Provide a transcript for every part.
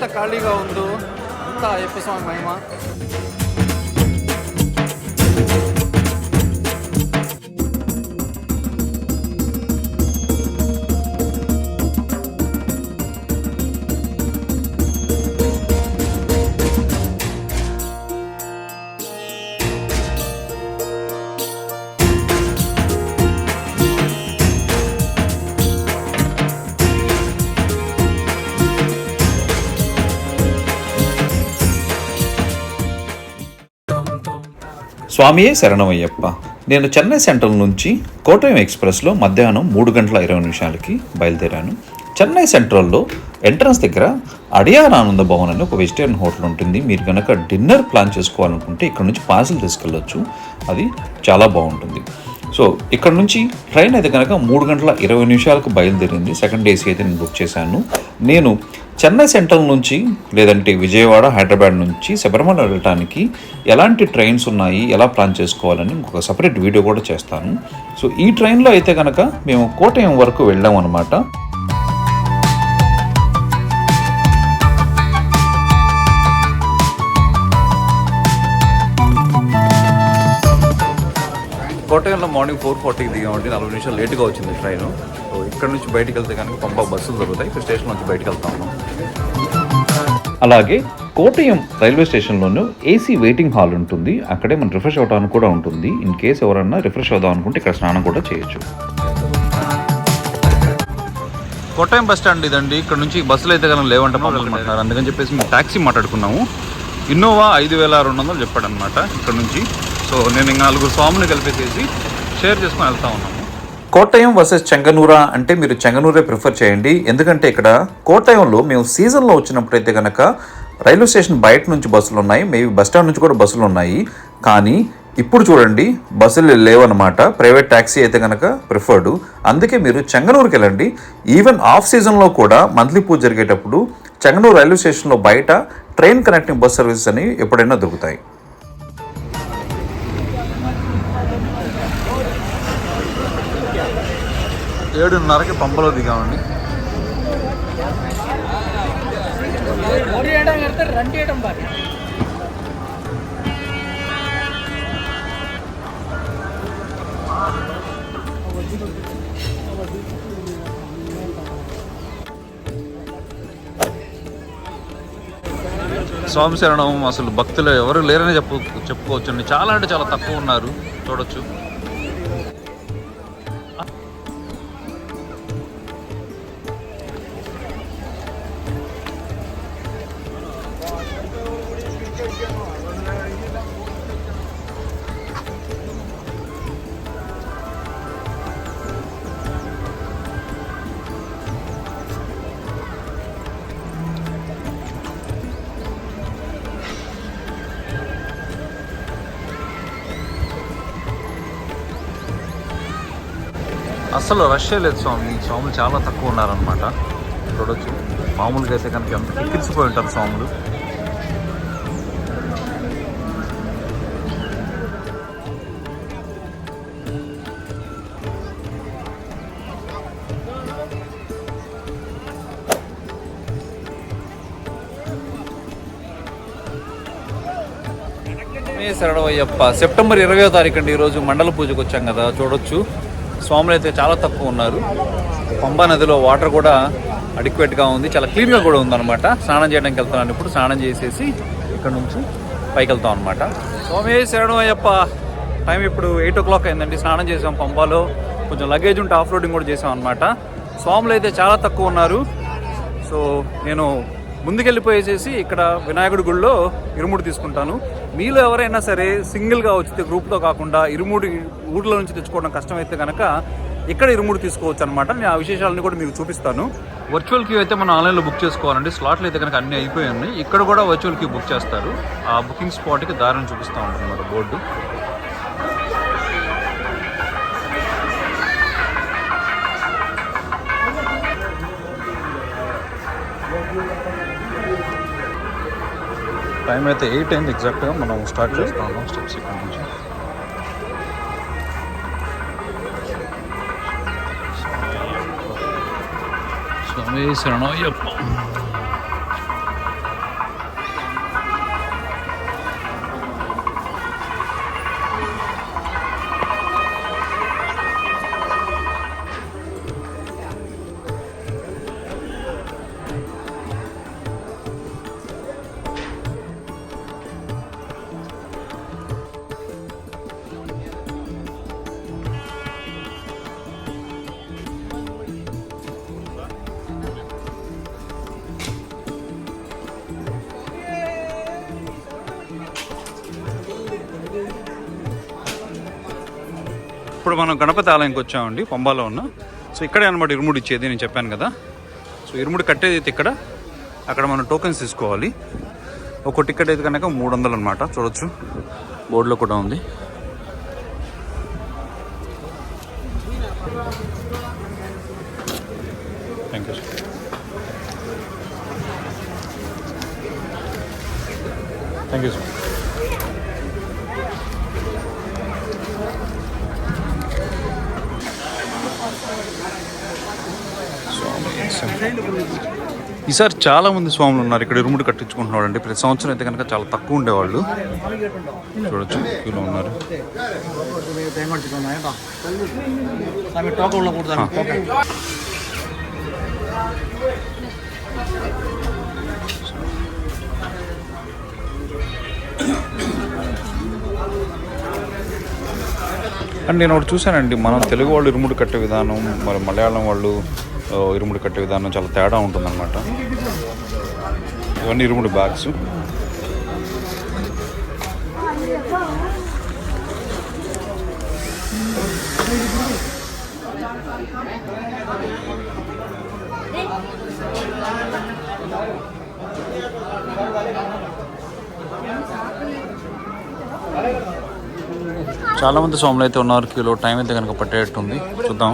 ఎంత ఖాళీగా ఉందో అంత అయ్యప్ప స్వామి మహిమ. స్వామియే శరణమయ్యప్ప. నేను చెన్నై సెంట్రల్ నుంచి కోటయం ఎక్స్ప్రెస్లో మధ్యాహ్నం మూడు గంటల ఇరవై నిమిషాలకి బయలుదేరాను. చెన్నై సెంట్రల్లో ఎంట్రన్స్ దగ్గర అడియార్ ఆనంద భవన్ అని ఒక వెజిటేరియన్ హోటల్ ఉంటుంది. మీరు కనుక డిన్నర్ ప్లాన్ చేసుకోవాలనుకుంటే ఇక్కడ నుంచి పార్సిల్ తీసుకెళ్ళొచ్చు. అది చాలా బాగుంటుంది. సో ఇక్కడ నుంచి ట్రైన్ అయితే కనుక మూడు గంటల ఇరవై నిమిషాలకు బయలుదేరింది. సెకండ్ ఏసీ అయితే నేను బుక్ చేశాను. నేను చెన్నై సెంట్రల్ నుంచి లేదంటే విజయవాడ హైదరాబాద్ నుంచి శబరిమల వెళ్ళటానికి ఎలాంటి ట్రైన్స్ ఉన్నాయి ఎలా ప్లాన్ చేసుకోవాలని ఇంకొక సపరేట్ వీడియో కూడా చేస్తాను. సో ఈ ట్రైన్లో అయితే కనుక మేము కోటయం వరకు వెళ్ళాం అనమాట కోటయంలో మార్నింగ్ ఫోర్ ఫార్టీకి దిగామంటే నలభై నిమిషాలు లేట్గా వచ్చింది ట్రైన్. సో ఇక్కడ నుంచి బయటికి వెళ్తే కనుక పంప బస్సులు దొరుకుతాయి. ఇక్కడ స్టేషన్ నుంచి బయటికి వెళ్తాము అలాగే కోటయం రైల్వే స్టేషన్లోనూ ఏసీ వెయిటింగ్ హాల్ ఉంటుంది. అక్కడే మనం రిఫ్రెష్ అవడానికి కూడా ఉంటుంది. ఇన్ కేస్ ఎవరన్నా రిఫ్రెష్ అవుదాం అనుకుంటే ఇక్కడ స్నానం కూడా చేయొచ్చు. కోటయం బస్ స్టాండ్ ఇదండి. ఇక్కడ నుంచి బస్సులు అయితే కనుక లేవంట పంపమంటున్నారు. అందుకని చెప్పేసి మేము ట్యాక్సీ మాట్లాడుకున్నాము. ఇన్నోవా ఐదు వేల రెండు వందలు చెప్పాడు అనమాట ఇక్కడ నుంచి సో నేను ఇంకా నలుగురు స్వాములు కలిపేసేసి షేర్ చేసుకుని వెళ్తా ఉన్నాము. కోటయం వర్సెస్ చెంగనూరా అంటే మీరు చెంగనూరే ప్రిఫర్ చేయండి. ఎందుకంటే ఇక్కడ కోటయంలో మేము సీజన్లో వచ్చినప్పుడు అయితే కనుక రైల్వే స్టేషన్ బయట నుంచి బస్సులు ఉన్నాయి. మేబీ బస్ స్టాండ్ నుంచి కూడా బస్సులు ఉన్నాయి. కానీ ఇప్పుడు చూడండి బస్సులు లేవన్నమాట. ప్రైవేట్ ట్యాక్సీ అయితే కనుక ప్రిఫర్డ్ అందుకే మీరు చెంగనూరుకి వెళ్ళండి. ఈవెన్ ఆఫ్ సీజన్లో కూడా మంత్లీ పూజ జరిగేటప్పుడు చెంగనూరు రైల్వే స్టేషన్లో బయట ట్రైన్ కనెక్టింగ్ బస్ సర్వీసెస్ అనేవి ఎప్పుడైనా దొరుకుతాయి. ఏడున్నరకి పంపలో దిగామండి. స్వామి శరణం అసలు భక్తులు ఎవరు లేరని చెప్పు చెప్పుకోవచ్చు చాలా అంటే చాలా తక్కువ ఉన్నారు. చూడొచ్చు. అసలు రష్ లేదు స్వామి. స్వాములు చాలా తక్కువ ఉన్నారనమాట చూడొచ్చు. మామూలుగా అయితే కనుక ఎంత కిక్కిరిసిపోయి ఉంటారు స్వాములు. మే సెప్టెంబర్ ఇరవయో తారీఖు అండి ఈరోజు మండల పూజకు వచ్చాం కదా. చూడొచ్చు. స్వాములు అయితే చాలా తక్కువ ఉన్నారు. పంబా నదిలో వాటర్ కూడా అడిక్వేట్గా ఉంది. చాలా క్లీన్గా కూడా ఉందన్నమాట. స్నానం చేయడానికి వెళ్తున్నాను ఇప్పుడు. స్నానం చేసేసి ఇక్కడ నుంచి పైకి వెళ్తాం అనమాట స్వామి శరణమయ్యప్ప టైం ఇప్పుడు ఎయిట్ ఓ క్లాక్ అయిందండి. స్నానం చేసాం పంబాలో. కొంచెం లగేజ్ ఉంటే ఆఫ్ రోడింగ్ కూడా చేసాం అనమాట స్వాములు అయితే చాలా తక్కువ ఉన్నారు. సో నేను ముందుకెళ్ళిపోయేసేసి ఇక్కడ వినాయకుడి గుడిలో ఇరుముడి తీసుకుంటాను. మీలో ఎవరైనా సరే సింగిల్గా వచ్చితే గ్రూప్తో కాకుండా ఇరుముడి ఊర్లో నుంచి తెచ్చుకోవడం కష్టమైతే కనుక ఇక్కడ ఇరుముడి తీసుకోవచ్చు అనమాట నేను ఆ విశేషాలను కూడా మీకు చూపిస్తాను. వర్చువల్ క్యూ అయితే మనం ఆన్లైన్లో బుక్ చేసుకోవాలండి. స్లాట్లు అయితే కనుక అన్నీ అయిపోయి ఉన్నాయి. ఇక్కడ కూడా వర్చువల్ క్యూ బుక్ చేస్తారు. ఆ బుకింగ్ స్పాట్కి దారిని చూపిస్తూ ఉంటుంది బోర్డు టైం అయితే ఎయిట్ అయింది ఎగ్జాక్ట్గా మనం స్టార్ట్ చేస్తా ఉన్నాం స్టెప్స్ ఇక్కడ నుంచి స్వామి స్వామి శరణయ్యప్ప ఇప్పుడు మనం గణపతి ఆలయంకి వచ్చామండి పంబాలో ఉన్న. సో ఇక్కడే అనమాట ఇరుముడి ఇచ్చేది నేను చెప్పాను కదా. సో ఇరుముడి కట్టేది అయితే ఇక్కడ. అక్కడ మనం టోకెన్స్ తీసుకోవాలి. ఒక టికెట్ అయితే కనుక మూడు వందలు అనమాట చూడొచ్చు. బోర్డులో కూడా ఉంది. Thank you thank you sir ఈసారి చాలా మంది స్వాములు ఉన్నారు. ఇక్కడ ఇరుముడు కట్టించుకుంటున్నాడు అండి ప్రతి సంవత్సరం అయితే కనుక చాలా తక్కువ ఉండేవాళ్ళు. చూడొచ్చు క్యూలో ఉన్నారు. అండ్ నేను ఒకటి చూశానండి. మనం తెలుగు వాళ్ళు ఇరుముడు కట్టే విధానం మరి మలయాళం వాళ్ళు ఇరుముడి కట్టే విధానం చాలా తేడా ఉంటుందన్నమాట. ఇవన్నీ ఇరుముడి బ్యాగ్స్. చాలామంది స్వాములు అయితే ఉన్నారు. క్యూలో టైం అయితే కనుక పట్టేటట్టుంది. చూద్దాం.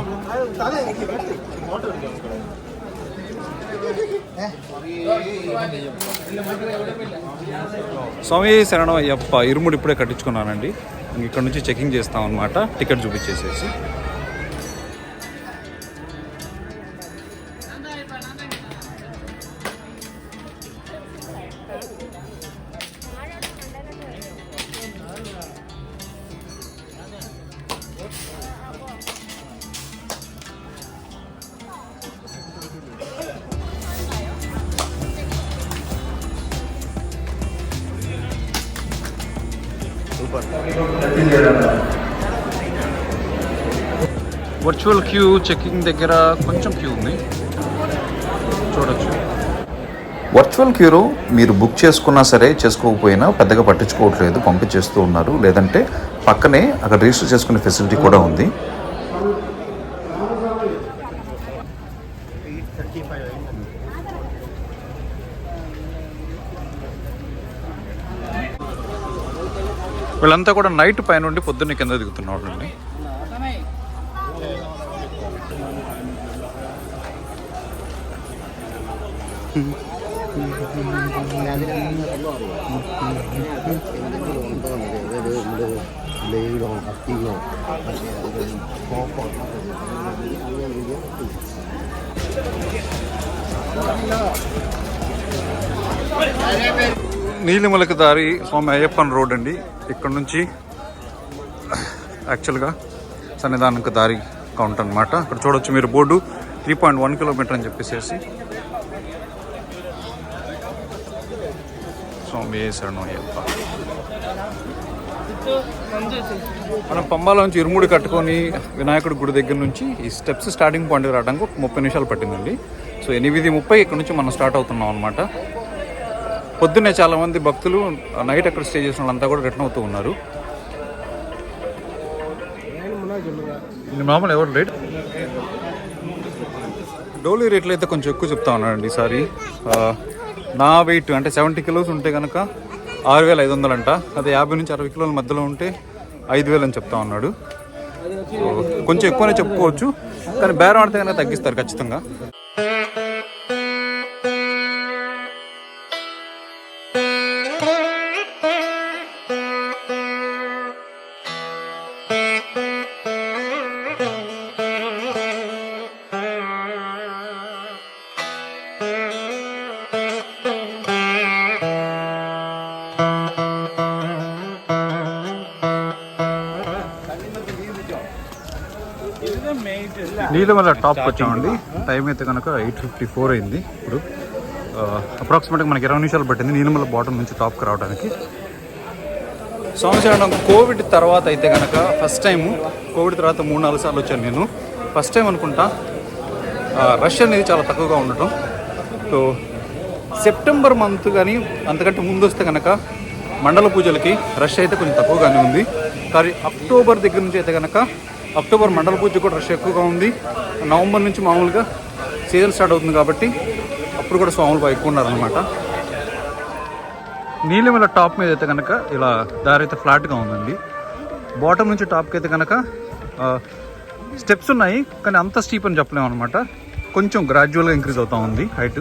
స్వామి శరణం అయ్యప్ప ఇరుముడు ఇప్పుడే కట్టించుకున్నానండి. ఇక్కడ నుంచి చెకింగ్ చేస్తాం అనమాట టికెట్ చూపించేసేసి. వర్చువల్ క్యూ చెకింగ్ దగ్గర కొంచెం క్యూ ఉంది. చూడొచ్చు. వర్చువల్ క్యూలో మీరు బుక్ చేసుకున్నా సరే చేసుకోకపోయినా పెద్దగా పట్టించుకోవట్లేదు పంపించేస్తూ ఉన్నారు. లేదంటే పక్కనే అక్కడ రిజిస్టర్ చేసుకునే ఫెసిలిటీ కూడా ఉంది. వీళ్ళంతా కూడా నైట్ పైనుండి పొద్దున్నే కింద దిగుతున్నారు అండి నీలిమలకి దారి స్వామి అయ్యప్పన్ రోడ్ అండి. ఇక్కడ నుంచి యాక్చువల్గా సన్నిధానంకి దారి కౌంట్ అనమాట అక్కడ చూడొచ్చు మీరు board three point one kilometre అని చెప్పేసి స్వామి శరణం అయ్యప్ప. మనం పంబాలోంచి ఇరుముడి కట్టుకొని వినాయకుడి గుడి దగ్గర నుంచి ఈ స్టెప్స్ స్టార్టింగ్ పాయింట్ రావడానికి ఒక ముప్పై నిమిషాలు పట్టిందండి. సో ఎనిమిది ముప్పై ఇక్కడ నుంచి మనం స్టార్ట్ అవుతున్నాం అనమాట పొద్దున్నే చాలా మంది భక్తులు నైట్ అక్కడ స్టే చేసిన వాళ్ళంతా కూడా రిటర్న్ అవుతూ ఉన్నారు. మామూలు ఎవరు రేట్ డోలీ రేట్లు అయితే కొంచెం ఎక్కువ చెప్తా ఉన్నానండి ఈసారి. ఆ, నా వెయిట్ అంటే సెవెంటీ కిలోస్ ఉంటే కనుక ఆరు వేల ఐదు వందలు అంట. అదే యాభై నుంచి అరవై కిలోల మధ్యలో ఉంటే ఐదు వేలు అని చెప్తా ఉన్నాడు. కొంచెం ఎక్కువనే చెప్పుకోవచ్చు కానీ బేరం ఆడితే కనుక తగ్గిస్తారు ఖచ్చితంగా. నీలమల టాప్కి వచ్చామండి. టైం అయితే కనుక ఎయిట్ ఫిఫ్టీ ఫోర్ అయింది ఇప్పుడు. అప్రాక్సిమేట్గా మనకి ఇరవై నిమిషాలు పట్టింది నీలమల బాటమ్ నుంచి టాప్కి రావడానికి. సంవత్సరం కోవిడ్ తర్వాత అయితే కనుక ఫస్ట్ టైం కోవిడ్ తర్వాత మూడు నాలుగు సార్లు వచ్చాను నేను. ఫస్ట్ టైం అనుకుంటా రష్ అనేది చాలా తక్కువగా ఉండటం. సో సెప్టెంబర్ మంత్ కానీ అంతకంటే ముందు వస్తే కనుక మండల పూజలకి రష్ అయితే కొంచెం తక్కువగానే ఉంది. కానీ అక్టోబర్ దగ్గర నుంచి అయితే కనుక అక్టోబర్ మండల పూజ కూడా రష్ ఎక్కువగా ఉంది. నవంబర్ నుంచి మామూలుగా సీజన్ స్టార్ట్ అవుతుంది కాబట్టి అప్పుడు కూడా స్వాములు బాగా ఎక్కువ ఉన్నారనమాట నీలిమల టాప్ మీద అయితే కనుక ఇలా దారి అయితే ఫ్లాట్గా ఉందండి. బాటమ్ నుంచి టాప్కి అయితే కనుక స్టెప్స్ ఉన్నాయి కానీ అంత స్టీప్ అని చెప్పలేము అనమాట కొంచెం గ్రాడ్యువల్గా ఇంక్రీజ్ అవుతూ ఉంది హైట్.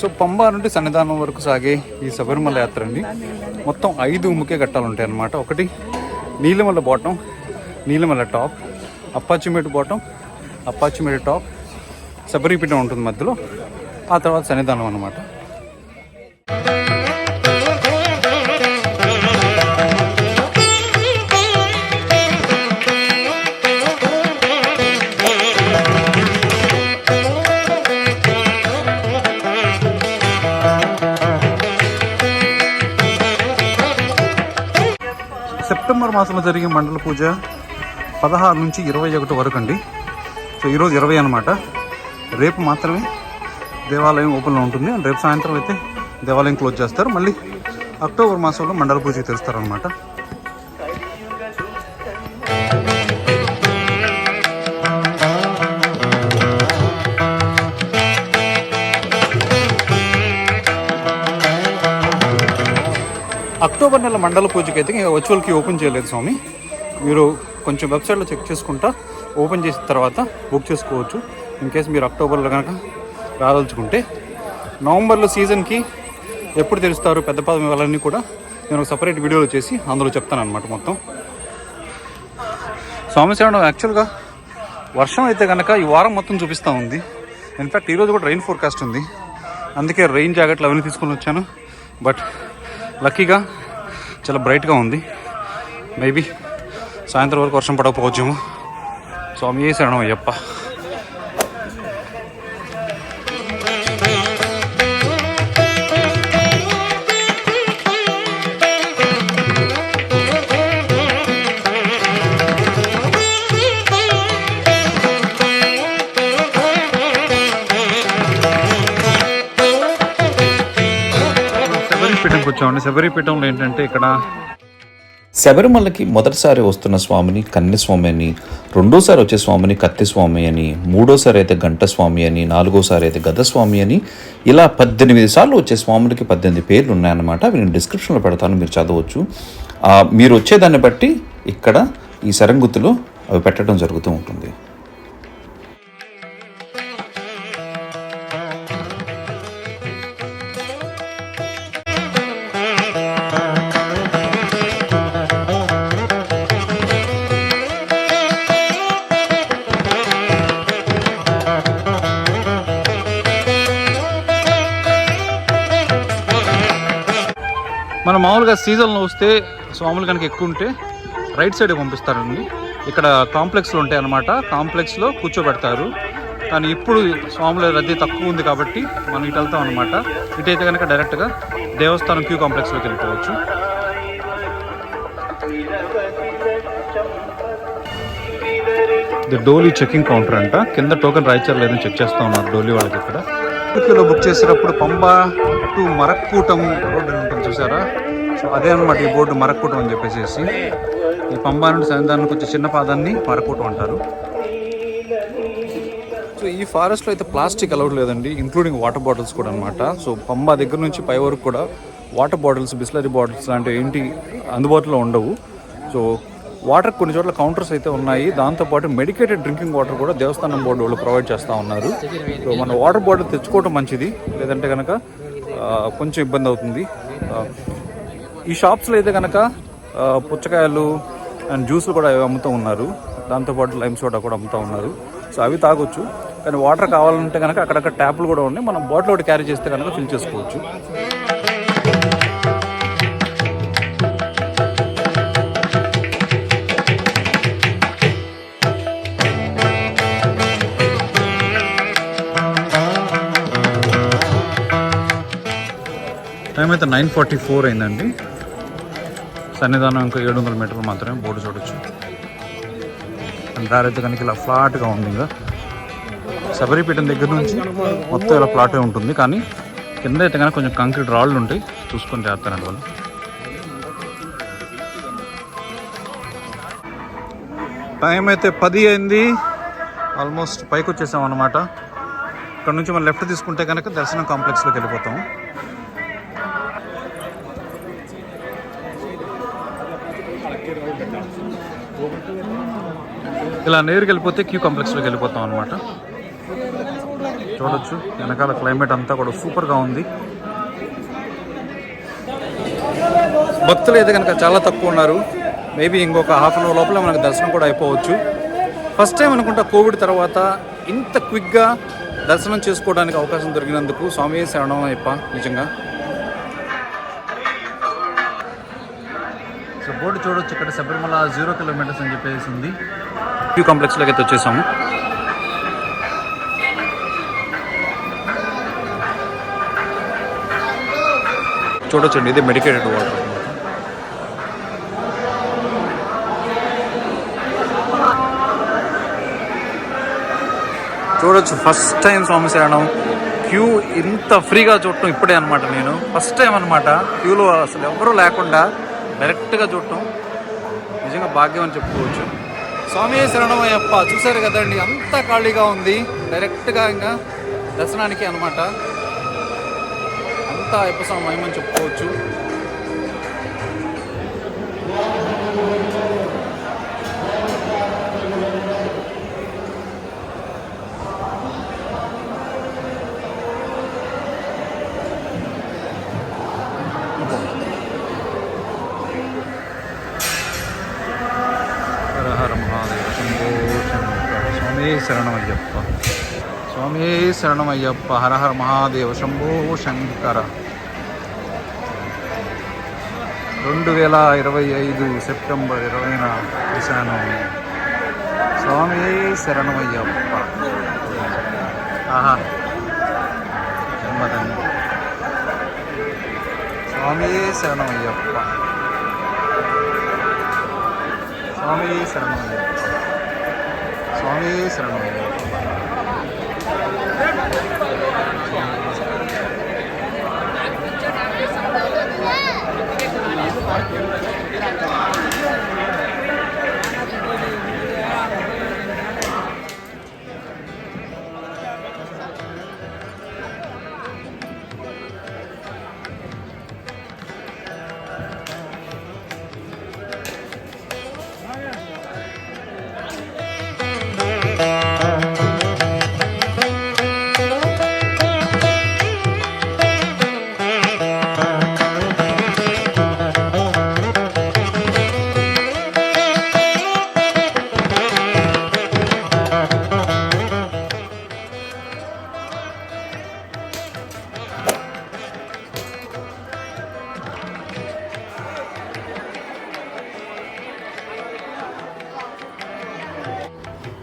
సో పంబా నుండి సన్నిధానం వరకు సాగే ఈ శబరిమల యాత్ర అండి మొత్తం ఐదు ముఖ్య ఘట్టాలు ఉంటాయి అన్నమాట ఒకటి Neelimala bottom Neelimala top Appachimedu bottom Appachimedu top Sabaripeedam ఉంటుంది మధ్యలో. ఆ తర్వాత సన్నిధానం అన్నమాట. సెప్టెంబర్ మాసంలో జరిగే మండల పూజ పదహారు నుంచి ఇరవై ఒకటి వరకు అండి. సో ఈరోజు ఇరవై అనమాట రేపు మాత్రమే దేవాలయం ఓపెన్లో ఉంటుంది. అండ్ రేపు సాయంత్రం అయితే దేవాలయం క్లోజ్ చేస్తారు. మళ్ళీ అక్టోబర్ మాసంలో మండల పూజకి తెరుస్తారనమాట అక్టోబర్ నెల మండల పూజకి అయితే ఇంకా వర్చువల్కి ఓపెన్ చేయలేదు స్వామి. మీరు కొంచెం వెబ్సైట్లో చెక్ చేసుకుంటా ఓపెన్ చేసిన తర్వాత బుక్ చేసుకోవచ్చు. ఇన్ కేస్ మీరు అక్టోబర్లో కనుక రాదలుచుకుంటే. నవంబర్లో సీజన్కి ఎప్పుడు తెలుస్తారు పెద్ద పదం ఇవ్వాలన్నీ కూడా నేను ఒక సపరేట్ వీడియోలో చేసి అందులో చెప్తాను అనమాట మొత్తం. స్వామి శరణం యాక్చువల్గా వర్షం అయితే కనుక ఈ వారం మొత్తం చూపిస్తూ ఉంది. ఇన్ఫ్యాక్ట్ ఈరోజు కూడా రెయిన్ ఫోర్కాస్ట్ ఉంది. అందుకే రెయిన్ జాకెట్లు అవన్నీ తీసుకొని వచ్చాను. బట్ లక్కీగా చాలా బ్రైట్గా ఉంది. మేబీ సాయంత్రం వరకు వర్షం పడకపోవచ్చేమో. స్వామి ఏ శరణం అయ్యప్ప. చూడండి. శబరిపీఠంలో ఏంటంటే ఇక్కడ శబరిమలకి మొదటిసారి వస్తున్న స్వామిని కన్యస్వామి అని రెండోసారి వచ్చే స్వామిని కత్తి స్వామి అని మూడోసారి అయితే గంట స్వామి అని నాలుగోసారి అయితే గదస్వామి అని ఇలా పద్దెనిమిది సార్లు వచ్చే స్వాములకి పద్దెనిమిది పేర్లు ఉన్నాయన్నమాట. అవి నేను డిస్క్రిప్షన్లో పెడతాను మీరు చదవచ్చు. మీరు వచ్చేదాన్ని బట్టి ఇక్కడ ఈ సరంగుతులో అవి పెట్టడం జరుగుతూ ఉంటుంది. మామూలుగా సీజన్లో వస్తే స్వాములు కనుక ఎక్కువ ఉంటే రైట్ సైడ్ పంపిస్తారండి. ఇక్కడ కాంప్లెక్స్లు ఉంటాయి అన్నమాట కాంప్లెక్స్లో కూర్చోబెడతారు. కానీ ఇప్పుడు స్వాముల రద్దీ తక్కువ ఉంది కాబట్టి మనం ఇటు వెళ్తాం అనమాట ఇటైతే కనుక డైరెక్ట్గా దేవస్థానం క్యూ కాంప్లెక్స్లోకి వెళ్ళిపోవచ్చు. ఇది డోలీ చెకింగ్ కౌంటర్ అంట. కింద టోకెన్ రాయిచారు లేదని చెక్ చేస్తా ఉన్నారు డోలీ వాళ్ళకి ఇక్కడ. తిరుపతిలో బుక్ చేసేటప్పుడు పంబా టు మరక్కూటము రోడ్డు ఉంటుంది చూసారా? సో అదే అనమాట ఈ బోర్డు మరక్కుటం అని చెప్పేసి ఈ పంబా నుండి సన్నిధానానికి వచ్చే చిన్న పాదాన్ని మరక్కుటం అంటారు. సో ఈ ఫారెస్ట్లో అయితే ప్లాస్టిక్ అలౌడ్ లేదండి ఇంక్లూడింగ్ వాటర్ బాటిల్స్ కూడా అనమాట సో పంబా దగ్గర నుంచి పై వరకు కూడా వాటర్ బాటిల్స్ బిస్లరీ బాటిల్స్ లాంటివి ఏంటి అందుబాటులో ఉండవు. సో వాటర్ కొన్ని చోట్ల కౌంటర్స్ అయితే ఉన్నాయి. దాంతోపాటు మెడికేటెడ్ డ్రింకింగ్ వాటర్ కూడా దేవస్థానం బోర్డు వాళ్ళు ప్రొవైడ్ చేస్తూ ఉన్నారు. సో మన వాటర్ బాటిల్ తెచ్చుకోవడం మంచిది లేదంటే కనుక కొంచెం ఇబ్బంది అవుతుంది. ఈ షాప్స్లో అయితే కనుక పుచ్చకాయలు అండ్ జ్యూస్లు కూడా అవి అమ్ముతూ ఉన్నారు. దాంతోపాటు లైమ్ సోడా కూడా అమ్ముతూ ఉన్నారు. సో అవి తాగొచ్చు. కానీ వాటర్ కావాలంటే కనుక అక్కడక్కడ ట్యాప్లు కూడా ఉన్నాయి. మనం బాటిల్ ఒకటి క్యారీ చేస్తే కనుక ఫిల్ చేసుకోవచ్చు. టైం అయితే నైన్ ఫార్టీ ఫోర్ అయిందండి. సన్నిధానం ఇంకా ఏడు వందల మీటర్లు మాత్రమే బోర్డు చూడొచ్చు దారైతే దారి అయితే కనుక ఇలా ఫ్లాట్గా ఉంది ఇంకా. శబరిపీఠం దగ్గర నుంచి మొత్తం ఇలా ఫ్లాటే ఉంటుంది. కానీ కింద అయితే కనుక కొంచెం కంక్రీట్ రాళ్ళు ఉంటాయి. చూసుకొని చేస్తానండి వాళ్ళు టైం అయితే పది అయింది. ఆల్మోస్ట్ పైకి వచ్చేసాం అనమాట ఇక్కడ నుంచి మనం లెఫ్ట్ తీసుకుంటే కనుక దర్శనం కాంప్లెక్స్లోకి వెళ్ళిపోతాం. ఇలా నేరుకి వెళ్ళిపోతే క్యూ కాంప్లెక్స్లోకి వెళ్ళిపోతాం అనమాట చూడొచ్చు వెనకాల క్లైమేట్ అంతా కూడా సూపర్గా ఉంది. భక్తులు అయితే కనుక చాలా తక్కువ ఉన్నారు. మేబీ ఇంకొక హాఫ్ అన్ అవర్ లోపల మనకు దర్శనం కూడా అయిపోవచ్చు. ఫస్ట్ టైం అనుకుంటా కోవిడ్ తర్వాత ఇంత క్విక్గా దర్శనం చేసుకోవడానికి అవకాశం దొరికినందుకు స్వామి శరణం అయ్యప్ప నిజంగా. బోర్డు చూడొచ్చు ఇక్కడ శబరిమల జీరో కిలోమీటర్స్ అని చెప్పేసి ఉంది. క్యూ కాంప్లెక్స్లోకి అయితే వచ్చేసాము. చూడొచ్చండి ఇది మెడికేటెడ్ వాటర్ చూడొచ్చు ఫస్ట్ టైం స్వామి శరణం. క్యూ ఇంత ఫ్రీగా చూడటం ఇప్పుడే అనమాట నేను. ఫస్ట్ టైం అనమాట క్యూలో అసలు ఎవరూ లేకుండా డైరెక్ట్గా చూడటం నిజంగా భాగ్యం అని చెప్పుకోవచ్చు. స్వామి శరణమయ్యప్ప చూశారు కదండి అంత ఖాళీగా ఉంది. డైరెక్ట్గా ఇంకా దర్శనానికి అనమాట అంతా అయ్యప్ప స్వామి మహిమని చెప్పుకోవచ్చు. స్వామి శరణమయ్యప్ప. స్వామి శరణమయ్యప్ప. హర హర మహాదేవ శంభో శంకర. రెండు వేల ఇరవై ఐదు సెప్టెంబర్ ఇరవైన కలిశాను స్వామి శరణమయ్యప్ప. ఆహా. నెమ్మదండి స్వామి శరణమయ్యప్ప. స్వామి శరణమయ్యప్ప. 많은 사랑합니다.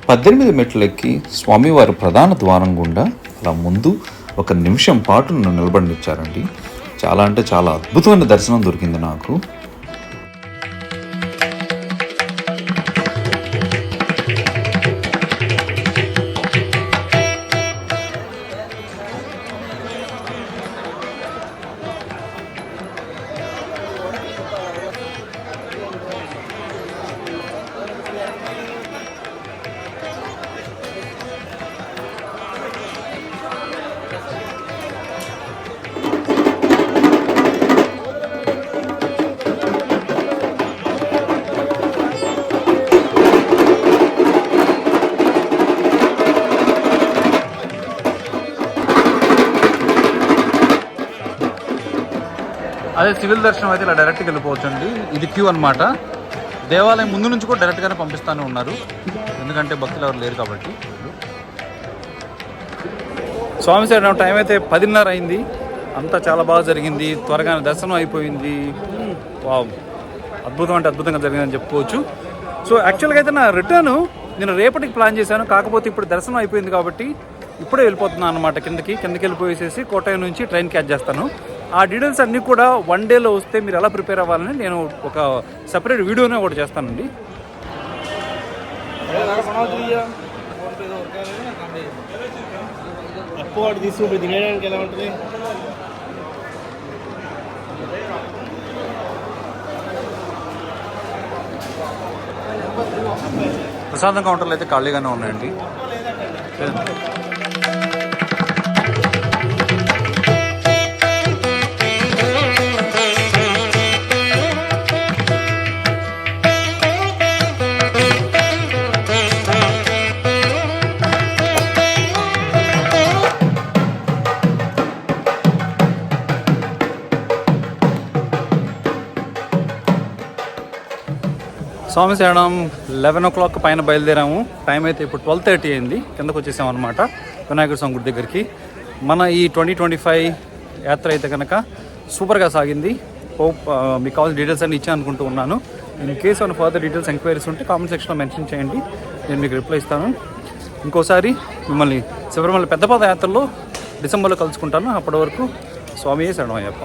పద్దెనిమిది మెట్లెక్కి స్వామివారి ప్రధాన ద్వారం గుండా అలా ముందు ఒక నిమిషం పాటు నన్ను నిలబడినిచ్చారండి. చాలా అంటే చాలా అద్భుతమైన దర్శనం దొరికింది నాకు. అదే సివిల్ దర్శనం అయితే ఇలా డైరెక్ట్గా వెళ్ళిపోవచ్చు అండి ఇది క్యూ అనమాట దేవాలయం ముందు నుంచి కూడా డైరెక్ట్గానే పంపిస్తూనే ఉన్నారు. ఎందుకంటే భక్తులు ఎవరు లేరు కాబట్టి. స్వామి సార్ టైం అయితే పదిన్నర అయింది. అంతా చాలా బాగా జరిగింది. త్వరగానే దర్శనం అయిపోయింది. వావ్. అద్భుతం అంటే అద్భుతంగా జరిగిందని చెప్పుకోవచ్చు. సో యాక్చువల్గా అయితే నా రిటర్న్ నేను రేపటికి ప్లాన్ చేశాను. కాకపోతే ఇప్పుడు దర్శనం అయిపోయింది కాబట్టి ఇప్పుడే వెళ్ళిపోతున్నాను అనమాట కిందకి కిందకి వెళ్ళిపోయేసేసి కోటయం నుంచి ట్రైన్ క్యాచ్ చేస్తాను. ఆ డీటెయిల్స్ అన్నీ కూడా వన్ డేలో వస్తే మీరు ఎలా ప్రిపేర్ అవ్వాలని నేను ఒక సపరేట్ వీడియోనే ఒకటి చేస్తానండి. అప్పు వాడు తీసుకుంటే తినేయడానికి ఎలా ఉంటుంది? ప్రసాదం కౌంటర్లు అయితే ఖాళీగానే ఉన్నాయండి. స్వామి శరణం లెవెన్ ఓ క్లాక్ పైన బయలుదేరాము. టైం అయితే ఇప్పుడు ట్వెల్వ్ థర్టీ అయింది. కిందకు వచ్చేసాం అనమాట వినాయకుడు స్వామి గుడి దగ్గరికి. మన ఈ ట్వంటీ ట్వంటీ ఫైవ్ యాత్ర అయితే కనుక సూపర్గా సాగింది. హోప్ మీకు కావాల్సిన డీటెయిల్స్ అన్ని ఇచ్చాను అనుకుంటూ ఉన్నాను. In case on further details enquiries ఉంటే కామెంట్ సెక్షన్లో మెన్షన్ చేయండి. నేను మీకు రిప్లై ఇస్తాను. ఇంకోసారి మిమ్మల్ని శబరిమల పెద్దపాద యాత్రలో డిసెంబర్లో కలుసుకుంటాను. అప్పటి వరకు స్వామి శరణం అయ్యప్ప